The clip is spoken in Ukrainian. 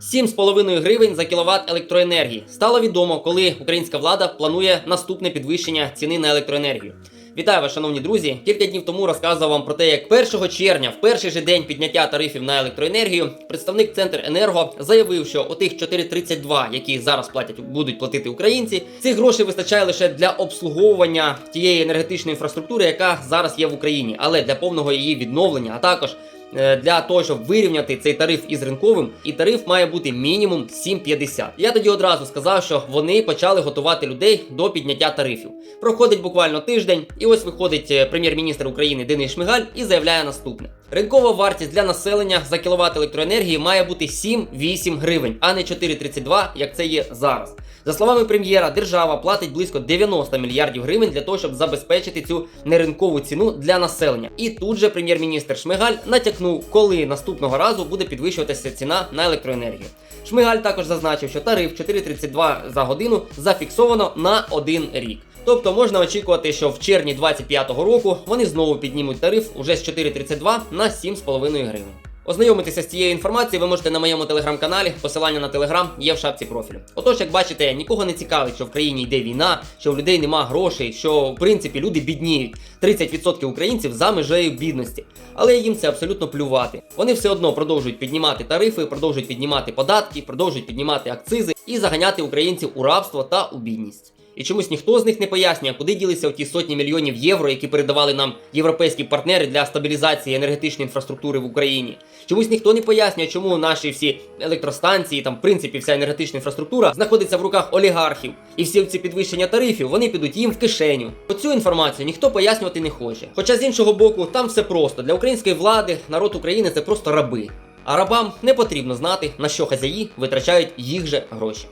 7,5 гривень за кіловат електроенергії. Стало відомо, коли українська влада планує наступне підвищення ціни на електроенергію. Вітаю вас, шановні друзі! Кілька днів тому розказував вам про те, як 1 червня, в перший же день підняття тарифів на електроенергію, представник Центр Енерго заявив, що отих 4,32, які зараз платять, будуть платити українці, цих грошей вистачає лише для обслуговування тієї енергетичної інфраструктури, яка зараз є в Україні, але для повного її відновлення, а також для того, щоб вирівняти цей тариф із ринковим, і тариф має бути мінімум 7,50. Я тоді одразу сказав, що вони почали готувати людей до підняття тарифів. Проходить буквально тиждень, і ось виходить е, прем'єр-міністр України Денис Шмигаль і заявляє наступне: ринкова вартість для населення за кіловат електроенергії має бути 7-8 гривень, а не 4,32, як це є зараз. За словами прем'єра, держава платить близько 90 мільярдів гривень для того, щоб забезпечити цю неринкову ціну для населення. І тут же прем'єр-міністр Шмигаль натякнув, коли наступного разу буде підвищуватися ціна на електроенергію. Шмигаль також зазначив, що тариф 4,32 за годину зафіксовано на один рік. Тобто можна очікувати, що в червні 2025 року вони знову піднімуть тариф уже з 4,32 на 7,5 гривень. Ознайомитися з цією інформацією ви можете на моєму телеграм-каналі. Посилання на телеграм є в шапці профілю. Отож, як бачите, нікого не цікавить, що в країні йде війна, що в людей нема грошей, що в принципі люди бідніють. 30% українців за межею бідності. Але їм це абсолютно плювати. Вони все одно продовжують піднімати тарифи, продовжують піднімати податки, продовжують піднімати акцизи і заганяти українців у рабство та у бідність. І чомусь ніхто з них не пояснює, куди ділися ті сотні мільйонів євро, які передавали нам європейські партнери для стабілізації енергетичної інфраструктури в Україні. Чомусь ніхто не пояснює, чому наші всі електростанції, там в принципі вся енергетична інфраструктура знаходиться в руках олігархів, і всі ці підвищення тарифів вони підуть їм в кишеню. Оцю інформацію ніхто пояснювати не хоче. Хоча з іншого боку, там все просто для української влади, народ України це просто раби. А рабам не потрібно знати, на що хазяї витрачають їх же гроші.